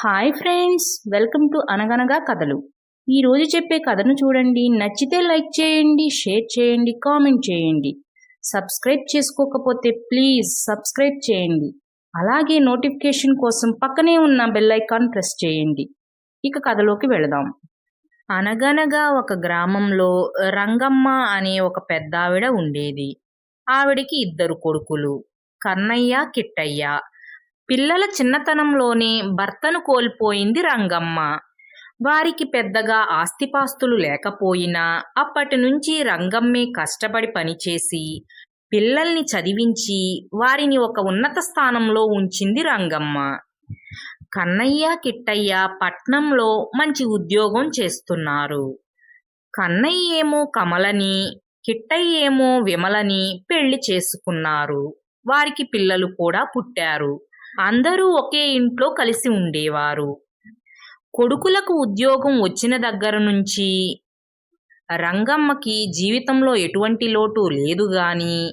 Hi friends welcome to అనగనగా కథలు ఈరోజు చెప్పే కథను చూడండి. నచ్చితే లైక్ చేయండి షేర్ చేయండి కామెంట్ చేయండి. సబ్స్క్రైబ్ చేసుకోకపోతే ప్లీజ్ సబ్స్క్రైబ్ చేయండి. అలాగే నోటిఫికేషన్ కోసం పక్కనే ఉన్న బెల్ ఐకాన్ ప్రెస్ చేయండి. ఇక కథలోకి వెళదాం. అనగనగా ఒక గ్రామంలో రంగమ్మ అనే ఒక పెద్ద ఆవిడ ఉండేది. ఆవిడికి ఇద్దరు కొడుకులు కన్నయ్య కిట్టయ్య. పిల్లల చిన్నతనంలోనే భర్తను కోల్పోయింది రంగమ్మ. వారికి పెద్దగా ఆస్తిపాస్తులు లేకపోయినా అప్పటి నుంచి రంగమ్మే కష్టపడి పనిచేసి పిల్లల్ని చదివించి వారిని ఒక ఉన్నత స్థానంలో ఉంచింది రంగమ్మ. కన్నయ్య కిట్టయ్య పట్నంలో మంచి ఉద్యోగం చేస్తున్నారు. కన్నయ్య ఏమో కమలని కిట్టయ్య ఏమో విమలని పెళ్ళి చేసుకున్నారు. వారికి పిల్లలు కూడా పుట్టారు. అందరూ ఒకే ఇంట్లో కలిసి ఉండేవారు. కొడుకులకు ఉద్యోగం వచ్చిన దగ్గర నుంచి రంగమ్మకి జీవితంలో ఎటువంటి లోటు లేదు గాని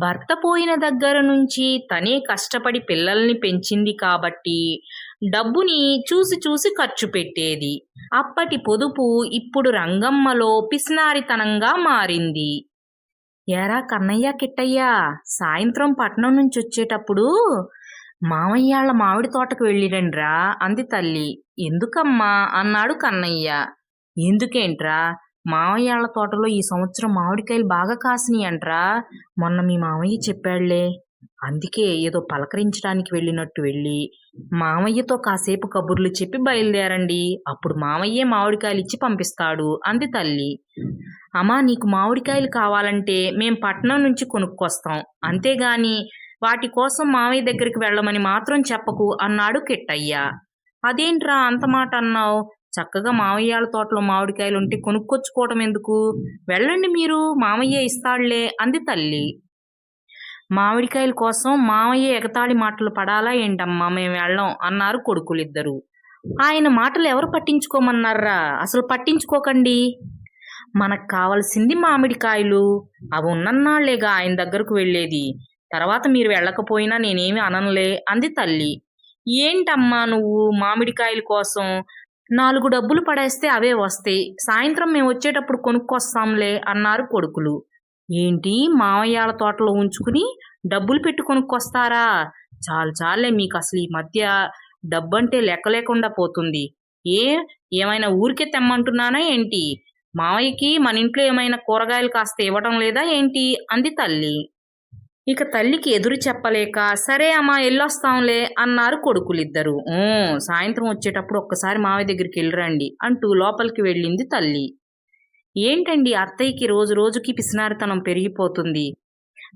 భర్త పోయిన దగ్గర నుంచి తనే కష్టపడి పిల్లల్ని పెంచింది కాబట్టి డబ్బుని చూసి చూసి ఖర్చు పెట్టేది. అప్పటి పొదుపు ఇప్పుడు రంగమ్మలో పిసినారితనంగా మారింది. ఎరా కన్నయ్య కిట్టయ్య సాయంత్రం పట్నం నుంచి వచ్చేటప్పుడు మామయ్యాళ్ళ మామిడి తోటకు వెళ్ళిరండ్రా? అంది తల్లి. ఎందుకమ్మా? అన్నాడు కన్నయ్య. ఎందుకేంట్రా? మామయ్యాళ్ళ తోటలో ఈ సంవత్సరం మామిడికాయలు బాగా కాసినాయంట్రా? మొన్న మీ మామయ్య చెప్పాడులే. అందుకే ఏదో పలకరించడానికి వెళ్ళినట్టు వెళ్ళి మామయ్యతో కాసేపు కబుర్లు చెప్పి బయలుదేరండి. అప్పుడు మామయ్యే మామిడికాయలు ఇచ్చి పంపిస్తాడు అంది తల్లి. అమ్మా నీకు మామిడికాయలు కావాలంటే మేం పట్నం నుంచి కొనుక్కొస్తాం. అంతేగాని వాటి కోసం మామయ్య దగ్గరికి వెళ్ళమని మాత్రం చెప్పకు అన్నాడు కిట్టయ్య. అదేంట్రా అంత మాట అన్నావు? చక్కగా మామయ్యాల తోటలో మామిడికాయలు ఉంటే కొనుక్కొచ్చుకోవటం ఎందుకు? వెళ్ళండి మీరు మామయ్య ఇస్తాడులే అంది తల్లి. మామిడికాయల కోసం మామయ్య ఎగతాళి మాటలు పడాలా ఏంటమ్మా మేము వెళ్ళం అన్నారు కొడుకులిద్దరు. ఆయన మాటలు ఎవరు పట్టించుకోమన్నారా? అసలు పట్టించుకోకండి. మనకు కావలసింది మామిడికాయలు. అవి ఉన్నన్నాళ్ళేగా ఆయన దగ్గరకు వెళ్ళేది. తర్వాత మీరు వెళ్ళకపోయినా నేనేమి అననులే అంది తల్లి. ఏంటమ్మా నువ్వు మామిడికాయల కోసం నాలుగు డబ్బులు పడేస్తే అవే వస్తాయి. సాయంత్రం మేము వచ్చేటప్పుడు కొనుక్కొస్తాంలే అన్నారు కొడుకులు. ఏంటి మామయ్యాల తోటలో ఉంచుకుని డబ్బులు పెట్టి కొనుక్కొస్తారా? చాలు చాలే మీకు అసలు ఈ మధ్య డబ్బంటే లెక్క లేకుండా పోతుంది. ఏ? ఏమైనా ఊరికే తెమ్మంటున్నానా ఏంటి? మామయ్యకి మన ఇంట్లో ఏమైనా కూరగాయలు కాస్త ఇవ్వటం లేదా ఏంటి? అంది తల్లి. ఇక తల్లికి ఎదురు చెప్పలేక సరే అమ్మా ఎల్లొస్తాంలే అన్నారు కొడుకులిద్దరు. సాయంత్రం వచ్చేటప్పుడు ఒక్కసారి మావయ్య దగ్గరికి వెళ్ళరండి అంటూ లోపలికి వెళ్ళింది తల్లి. ఏంటండి అత్తయ్యకి రోజు రోజుకి పిసినారితనం పెరిగిపోతుంది.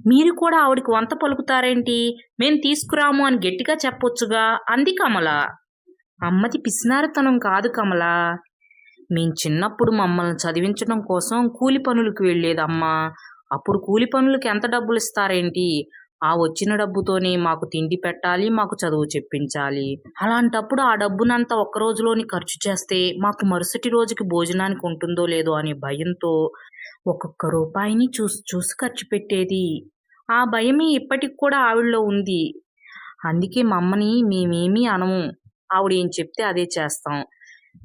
మీరు కూడా ఆవిడకి వంత పలుకుతారేంటి? మేం తీసుకురాము అని గట్టిగా చెప్పొచ్చుగా అంది కమల. అమ్మది పిసినారితనం కాదు కమల. మేం చిన్నప్పుడు మమ్మల్ని చదివించడం కోసం కూలి పనులకు వెళ్ళేదమ్మా. అప్పుడు కూలి పనులకి ఎంత డబ్బులు ఇస్తారేంటి ఆ వచ్చిన డబ్బుతోనే మాకు తిండి పెట్టాలి మాకు చదువు చెప్పించాలి. అలాంటప్పుడు ఆ డబ్బునంతా ఒక్క రోజులోని ఖర్చు చేస్తే మాకు మరుసటి రోజుకి భోజనానికి ఉంటుందో లేదో అనే భయంతో ఒక్కొక్క రూపాయిని చూసి చూసి ఖర్చు పెట్టేది. ఆ భయమే ఇప్పటికి కూడా ఆవిడలో ఉంది. అందుకే మమ్మని మేమేమీ అనము. ఆవిడ ఏం చెప్తే అదే చేస్తాం.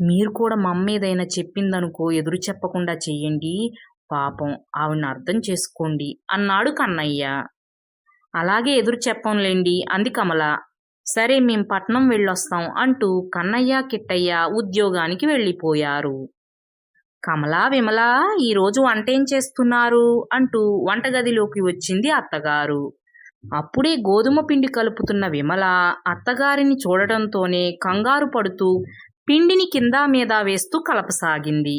మీరు కూడా మమ్మ ఏదైనా చెప్పిందనుకో ఎదురు చెప్పకుండా చెయ్యండి. పాపం ఆవిడని అర్థం చేసుకోండి అన్నాడు కన్నయ్య. అలాగే ఎదురు చెప్పంలేండి అంది కమల. సరే మేం పట్నం వెళ్ళొస్తాం అంటూ కన్నయ్య కిట్టయ్య ఉద్యోగానికి వెళ్ళిపోయారు. కమలా విమల ఈరోజు వంట ఏం చేస్తున్నారు? అంటూ వంటగదిలోకి వచ్చింది అత్తగారు. అప్పుడే గోధుమ పిండి కలుపుతున్న విమల అత్తగారిని చూడటంతోనే కంగారు పడుతూ పిండిని కింద మీద వేస్తూ కలపసాగింది.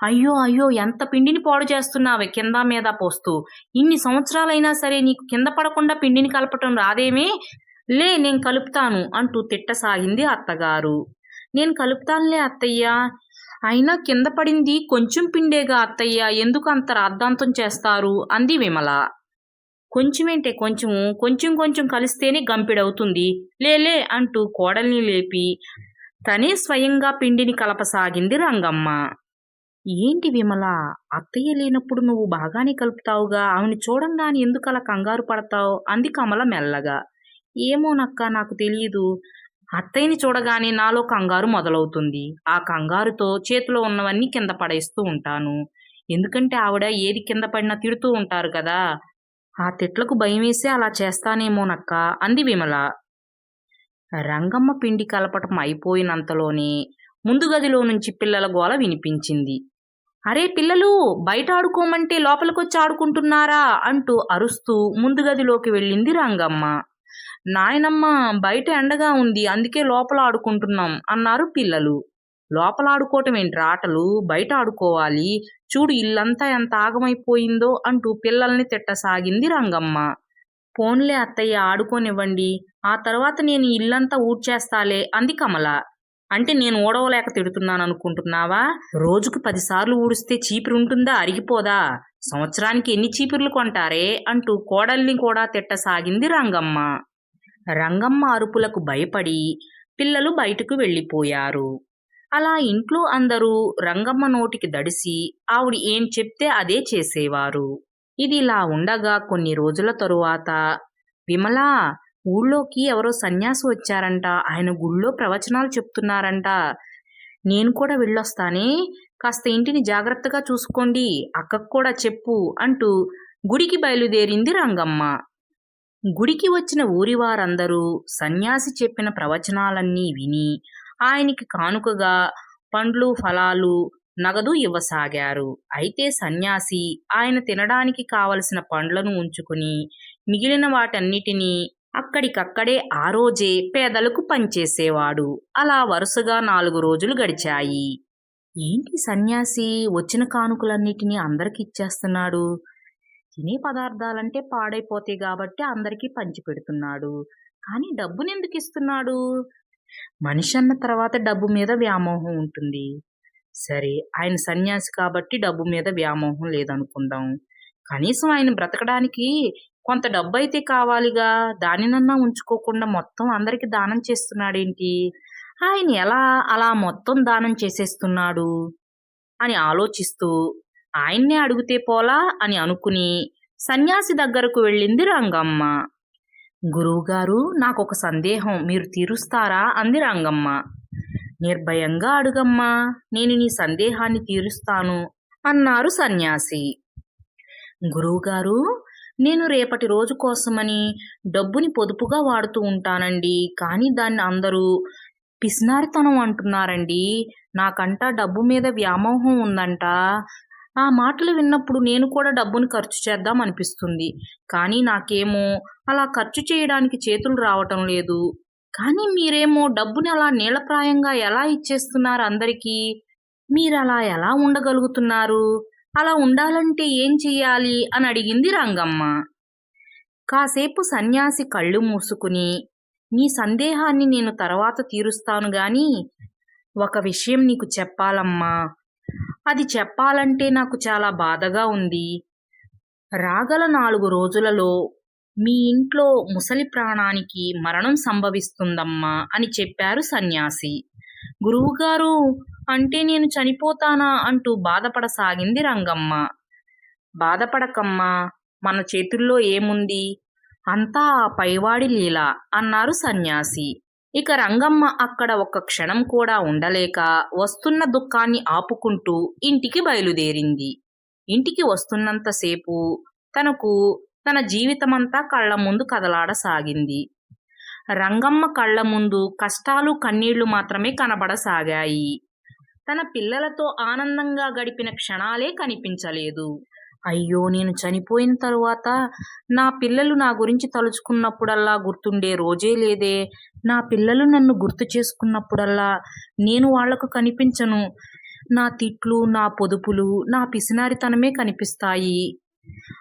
అయ్యో అయ్యో ఎంత పిండిని పాడు చేస్తున్నావే కింద మీద పోస్తూ. ఇన్ని సంవత్సరాలైనా సరే నీకు కింద పడకుండా పిండిని కలపటం రాదేమే? లే నేను కలుపుతాను అంటూ తిట్టసాగింది అత్తగారు. నేను కలుపుతానులే అత్తయ్య. అయినా కింద పడింది కొంచెం పిండేగా అత్తయ్య. ఎందుకు అంత రాద్ధాంతం చేస్తారు? అంది విమల. కొంచెమేంటే కొంచెము కొంచెం కొంచెం కలిస్తేనే గంపిడవుతుంది. లేలే అంటూ కోడల్ని లేపి తనే స్వయంగా పిండిని కలపసాగింది రంగమ్మ. ఏంటి విమల? అత్తయ్య లేనప్పుడు నువ్వు బాగానే కలుపుతావుగా. ఆమెను చూడంగానే ఎందుకు అలా కంగారు పడతావు? అంది కమల మెల్లగా. ఏమోనక్క నాకు తెలియదు అత్తయ్యని చూడగానే నాలో కంగారు మొదలవుతుంది. ఆ కంగారుతో చేతిలో ఉన్నవన్నీ కింద పడేస్తూ ఉంటాను. ఎందుకంటే ఆవిడ ఏది కింద పడినా తిడుతూ ఉంటారు కదా. ఆ తిట్లకు భయం వేసి అలా చేస్తానేమోనక్క అంది విమల. రంగమ్మ పిండి కలపటం అయిపోయినంతలోనే ముందు గదిలో నుంచి పిల్లల గోల వినిపించింది. అరే పిల్లలు బయట ఆడుకోమంటే లోపలికొచ్చి ఆడుకుంటున్నారా? అంటూ అరుస్తూ ముందు గదిలోకి వెళ్ళింది రంగమ్మ. నాయనమ్మ బయట ఎండగా ఉంది అందుకే లోపల ఆడుకుంటున్నాం అన్నారు పిల్లలు. లోపల ఆడుకోవటం ఏంటి ఆటలు? బయట ఆడుకోవాలి. చూడు ఇల్లంతా ఎంత ఆగమైపోయిందో అంటూ పిల్లల్ని తిట్టసాగింది రంగమ్మ. పోన్లే అత్తయ్య ఆడుకోనివ్వండి. ఆ తర్వాత నేను ఇల్లంతా ఊడ్చేస్తాలే అంది కమల. అంటే నేను ఊడవలేక తిడుతున్నాను అనుకుంటున్నావా? రోజుకు పదిసార్లు ఊడిస్తే చీపురు ఉంటుందా? అరిగిపోదా? సంవత్సరానికి ఎన్ని చీపుర్లు కొంటారే? అంటూ కోడల్ని కూడా తిట్టసాగింది రంగమ్మ. రంగమ్మ అరుపులకు భయపడి పిల్లలు బయటకు వెళ్ళిపోయారు. అలా ఇంట్లో అందరూ రంగమ్మ నోటికి దడిసి ఆవిడ ఏం చెప్తే అదే చేసేవారు. ఇది ఇలా ఉండగా కొన్ని రోజుల తరువాత విమలా ఊళ్ళోకి ఎవరో సన్యాసి వచ్చారంట. ఆయన గుళ్ళో ప్రవచనాలు చెప్తున్నారంట. నేను కూడా వెళ్ళొస్తానే. కాస్త ఇంటిని జాగ్రత్తగా చూసుకోండి. అక్కకు కూడా చెప్పు అంటూ గుడికి బయలుదేరింది రంగమ్మ. గుడికి వచ్చిన ఊరి వారందరూ సన్యాసి చెప్పిన ప్రవచనాలన్నీ విని ఆయనకి కానుకగా పండ్లు ఫలాలు నగదు ఇవ్వసాగారు. అయితే సన్యాసి ఆయన తినడానికి కావలసిన పండ్లను ఉంచుకుని మిగిలిన వాటన్నిటినీ అక్కడికక్కడే ఆ రోజే పేదలకు పనిచేసేవాడు. అలా వరుసగా నాలుగు రోజులు గడిచాయి. ఏంటి సన్యాసి? వచ్చిన కానుకలన్నిటినీ అందరికి ఇచ్చేస్తున్నాడు. తినే పదార్థాలంటే పాడైపోతాయి కాబట్టి అందరికీ పంచి పెడుతున్నాడు. కానీ డబ్బుని ఎందుకు ఇస్తున్నాడు? మనిషి అన్న తర్వాత డబ్బు మీద వ్యామోహం ఉంటుంది. సరే ఆయన సన్యాసి కాబట్టి డబ్బు మీద వ్యామోహం లేదనుకుందాం. కనీసం ఆయన బ్రతకడానికి కొంత డబ్బు అయితే కావాలిగా దానినన్నా ఉంచుకోకుండా మొత్తం అందరికి దానం చేస్తున్నాడేంటి? ఆయన ఎలా అలా మొత్తం దానం చేసేస్తున్నాడు? అని ఆలోచిస్తూ ఆయన్నే అడిగితే పోలా అని అనుకుని సన్యాసి దగ్గరకు వెళ్ళింది రంగమ్మ. గురువుగారు నాకు ఒక సందేహం. మీరు తీరుస్తారా? అంది రంగమ్మ. నిర్భయంగా అడుగమ్మా నేను నీ సందేహాన్ని తీరుస్తాను అన్నారు సన్యాసి. గురువుగారు నేను రేపటి రోజు కోసమని డబ్బుని పొదుపుగా వాడుతూ ఉంటానండి. కానీ దాన్ని అందరూ పిసినారితనం అంటున్నారండి. నాకంట డబ్బు మీద వ్యామోహం ఉందంట. ఆ మాటలు విన్నప్పుడు నేను కూడా డబ్బును ఖర్చు చేద్దాం అనిపిస్తుంది. కానీ నాకేమో అలా ఖర్చు చేయడానికి చేతులు రావటం లేదు. కానీ మీరేమో డబ్బుని అలా నీళ్ళప్రాయంగా ఎలా ఇచ్చేస్తున్నారు అందరికీ? మీరు అలా ఎలా ఉండగలుగుతున్నారు? అలా ఉండాలంటే ఏం చెయ్యాలి అని అడిగింది రంగమ్మ. కాసేపు సన్యాసి కళ్ళు మూసుకుని నీ సందేహాన్ని నేను తర్వాత తీరుస్తాను గాని ఒక విషయం నీకు చెప్పాలమ్మా. అది చెప్పాలంటే నాకు చాలా బాధగా ఉంది. రాగల నాలుగు రోజులలో మీ ఇంట్లో ముసలి ప్రాణానికి మరణం సంభవిస్తుందమ్మా అని చెప్పారు సన్యాసి. గురువుగారు అంటే నేను చనిపోతానా అంటూ బాధపడసాగింది రంగమ్మ. బాధపడకమ్మా మన చేతుల్లో ఏముంది? అంతా ఆ పైవాడి లీల అన్నారు సన్యాసి. ఇక రంగమ్మ అక్కడ ఒక్క క్షణం కూడా ఉండలేక వస్తున్న దుఃఖాన్ని ఆపుకుంటూ ఇంటికి బయలుదేరింది. ఇంటికి వస్తున్నంతసేపు తనకు తన జీవితమంతా కళ్ళ ముందు కదలాడసాగింది. రంగమ్మ కళ్ళ ముందు కష్టాలు కన్నీళ్ళు మాత్రమే కనబడసాగాయి. తన పిల్లలతో ఆనందంగా గడిపిన క్షణాలే కనిపించలేదు. అయ్యో నేను చనిపోయిన తరువాత నా పిల్లలు నా గురించి తలుచుకున్నప్పుడల్లా గుర్తుండే రోజే లేదే. నా పిల్లలు నన్ను గుర్తు చేసుకున్నప్పుడల్లా నేను వాళ్ళకు కనిపించను. నా తిట్లు నా పొదుపులు నా పిసినారితనమే కనిపిస్తాయి.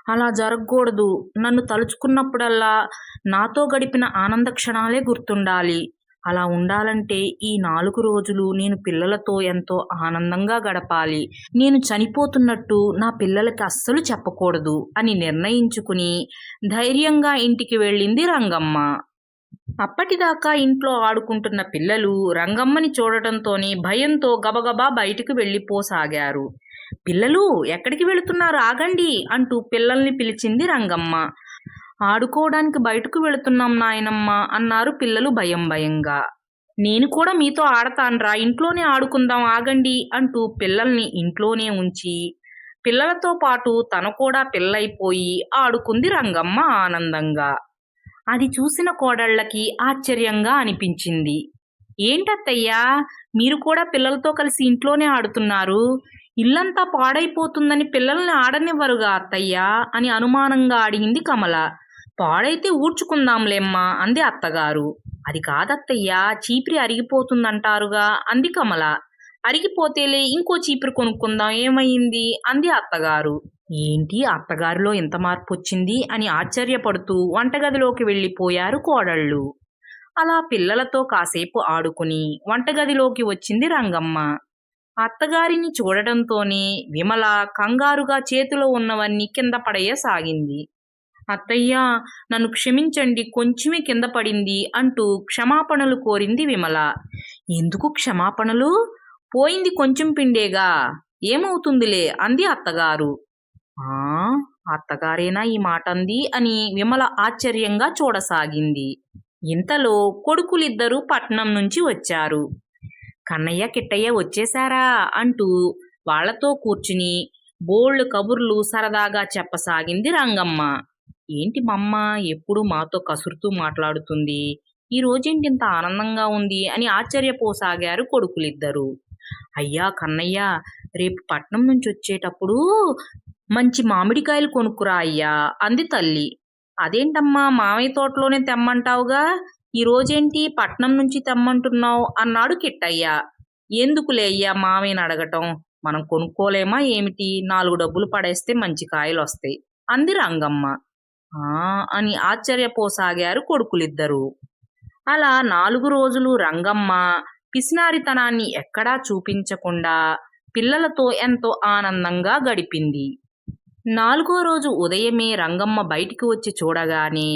అలా జరగకూడదు. నన్ను తలుచుకున్నప్పుడల్లా నాతో గడిపిన ఆనంద క్షణాలే గుర్తుండాలి. అలా ఉండాలంటే ఈ నాలుగు రోజులు నేను పిల్లలతో ఎంతో ఆనందంగా గడపాలి. నేను చనిపోతున్నట్టు నా పిల్లలకి అస్సలు చెప్పకూడదు అని నిర్ణయించుకుని ధైర్యంగా ఇంటికి వెళ్ళింది రంగమ్మ. అప్పటిదాకా ఇంట్లో ఆడుకుంటున్న పిల్లలు రంగమ్మని చూడటంతోనే భయంతో గబగబా బయటకు వెళ్ళిపోసాగారు. పిల్లలు ఎక్కడికి వెళుతున్నారు? ఆగండి అంటూ పిల్లల్ని పిలిచింది రంగమ్మ. ఆడుకోవడానికి బయటకు వెళుతున్నాం నాయనమ్మ అన్నారు పిల్లలు భయం భయంగా. నేను కూడా మీతో ఆడతాన్రా ఇంట్లోనే ఆడుకుందాం ఆగండి అంటూ పిల్లల్ని ఇంట్లోనే ఉంచి పిల్లలతో పాటు తను కూడా పిల్లైపోయి ఆడుకుంది రంగమ్మ ఆనందంగా. అది చూసిన కోడళ్ళకి ఆశ్చర్యంగా అనిపించింది. ఏంటత్తయ్యా మీరు కూడా పిల్లలతో కలిసి ఇంట్లోనే ఆడుతున్నారు? ఇల్లంతా పాడైపోతుందని పిల్లల్ని ఆడనివ్వరుగా అత్తయ్యా అని అనుమానంగా అడిగింది కమల. పాడైతే ఊడ్చుకుందాంలేమ్మా అంది అత్తగారు. అది కాదత్తయ్యా చీపిరి అరిగిపోతుందంటారుగా అంది కమల. అరిగిపోతేలే ఇంకో చీపిరి కొనుక్కుందాం ఏమైంది అంది అత్తగారు. ఏంటి అత్తగారిలో ఇంత మార్పు వచ్చింది అని ఆశ్చర్యపడుతూ వంటగదిలోకి వెళ్ళిపోయారు కోడళ్ళు. అలా పిల్లలతో కాసేపు ఆడుకుని వంటగదిలోకి వచ్చింది రంగమ్మ. అత్తగారిని చూడటంతోనే విమల కంగారుగా చేతిలో ఉన్నవన్నీ కింద పడేయసాగింది. అత్తయ్య నన్ను క్షమించండి కొంచెమే కింద పడింది అంటూ క్షమాపణలు కోరింది విమల. ఎందుకు క్షమాపణలు? పోయింది కొంచెం పిండేగా. ఏమవుతుందిలే అంది అత్తగారు. ఆ అత్తగారేనా ఈ మాట అంది అని విమల ఆశ్చర్యంగా చూడసాగింది. ఇంతలో కొడుకులిద్దరూ పట్నం నుంచి వచ్చారు. కన్నయ్య కిట్టయ్య వచ్చేశారా అంటూ వాళ్ళతో కూర్చుని బోళ్ళు కబుర్లు సరదాగా చెప్పసాగింది రంగమ్మ. ఏంటి మమ్మ? ఎప్పుడు మాతో కసురుతూ మాట్లాడుతుంది? ఈ రోజేంటి ఇంత ఆనందంగా ఉంది? అని ఆశ్చర్యపోసాగారు కొడుకులిద్దరు. అయ్యా కన్నయ్య రేపు పట్నం నుంచి వచ్చేటప్పుడు మంచి మామిడికాయలు కొనుక్కురా అయ్యా అంది తల్లి. అదేంటమ్మా మామయ్య తోటలోనే తెమ్మంటావుగా? ఈ రోజేంటి పట్నం నుంచి తెమ్మంటున్నావు? అన్నాడు కిట్టయ్య. ఎందుకులే అయ్యా మామయ్యని అడగటం? మనం కొనుక్కోలేమా ఏమిటి? నాలుగు డబ్బులు పడేస్తే మంచి కాయలు వస్తాయి అంది రంగమ్మ. ఆ అని ఆశ్చర్యపోసాగారు కొడుకులిద్దరూ. అలా నాలుగు రోజులు రంగమ్మ పిసినారితనాన్ని ఎక్కడా చూపించకుండా పిల్లలతో ఎంతో ఆనందంగా గడిపింది. నాలుగో రోజు ఉదయమే రంగమ్మ బయటికి వచ్చి చూడగానే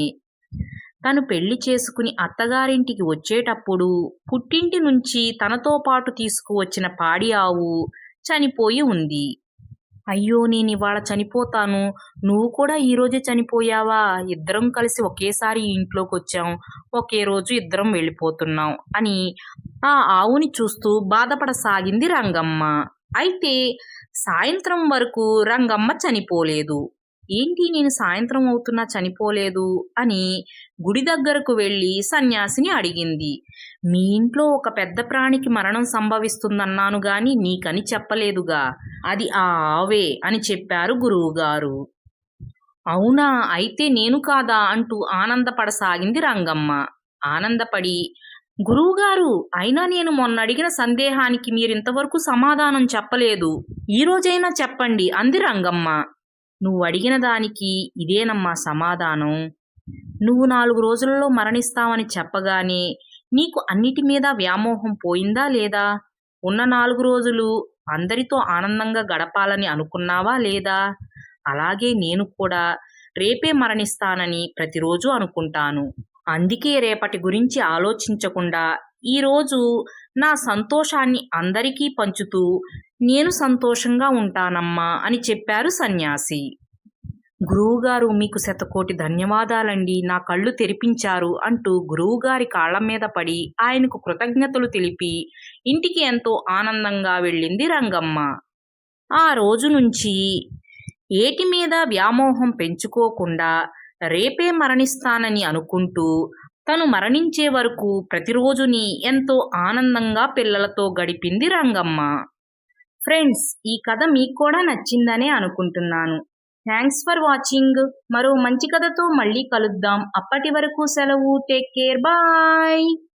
తను పెళ్ళి చేసుకుని అత్తగారింటికి వచ్చేటప్పుడు పుట్టింటి నుంచి తనతో పాటు తీసుకువచ్చిన పాడి ఆవు చనిపోయి ఉంది. అయ్యో నేను ఇవాళ చనిపోతాను. నువ్వు కూడా ఈరోజే చనిపోయావా? ఇద్దరం కలిసి ఒకేసారి ఇంట్లోకి వచ్చాం ఒకే రోజు ఇద్దరం వెళ్ళిపోతున్నాం అని ఆ ఆవుని చూస్తూ బాధపడసాగింది రంగమ్మ. అయితే సాయంత్రం వరకు రంగమ్మ చనిపోలేదు. ఏంటి నేను సాయంత్రం అవుతున్నా చనిపోలేదు అని గుడి దగ్గరకు వెళ్ళి సన్యాసిని అడిగింది. మీ ఇంట్లో ఒక పెద్ద ప్రాణికి మరణం సంభవిస్తుందన్నాను గాని నీకని చెప్పలేదుగా. అది ఆ ఆవే అని చెప్పారు గురువుగారు. అవునా అయితే నేను కాదా అంటూ ఆనందపడసాగింది రంగమ్మ. ఆనందపడి గురువుగారు అయినా నేను మొన్న అడిగిన సందేహానికి మీరింతవరకు సమాధానం చెప్పలేదు. ఈ రోజైనా చెప్పండి అంది రంగమ్మ. నువ్వు అడిగిన దానికి ఇదేనమ్మా సమాధానం. నువ్వు నాలుగు రోజులలో మరణిస్తావని చెప్పగానే నీకు అన్నిటి మీద వ్యామోహం పోయిందా లేదా? ఉన్న నాలుగు రోజులు అందరితో ఆనందంగా గడపాలని అనుకున్నావా లేదా? అలాగే నేను కూడా రేపే మరణిస్తానని ప్రతిరోజు అనుకుంటాను. అందుకే రేపటి గురించి ఆలోచించకుండా ఈరోజు నా సంతోషాన్ని అందరికీ పంచుతూ నేను సంతోషంగా ఉంటానమ్మా అని చెప్పారు సన్యాసి. గురువుగారు మీకు శతకోటి ధన్యవాదాలండి. నా కళ్ళు తెరిపించారు అంటూ గురువుగారి కాళ్ళ మీద పడి ఆయనకు కృతజ్ఞతలు తెలిపి ఇంటికి ఎంతో ఆనందంగా వెళ్ళింది రంగమ్మ. ఆ రోజు నుంచి ఏటి మీద వ్యామోహం పెంచుకోకుండా రేపే మరణిస్తానని అనుకుంటూ తను మరణించే వరకు ప్రతిరోజుని ఎంతో ఆనందంగా పిల్లలతో గడిపింది రంగమ్మ. ఫ్రెండ్స్ ఈ కథ మీకు కూడా నచ్చిందనే అనుకుంటున్నాను. Thanks for watching. మరో మంచి కథతో మళ్ళీ కలుద్దాం. అప్పటి వరకు సెలవు. Take care. బాయ్.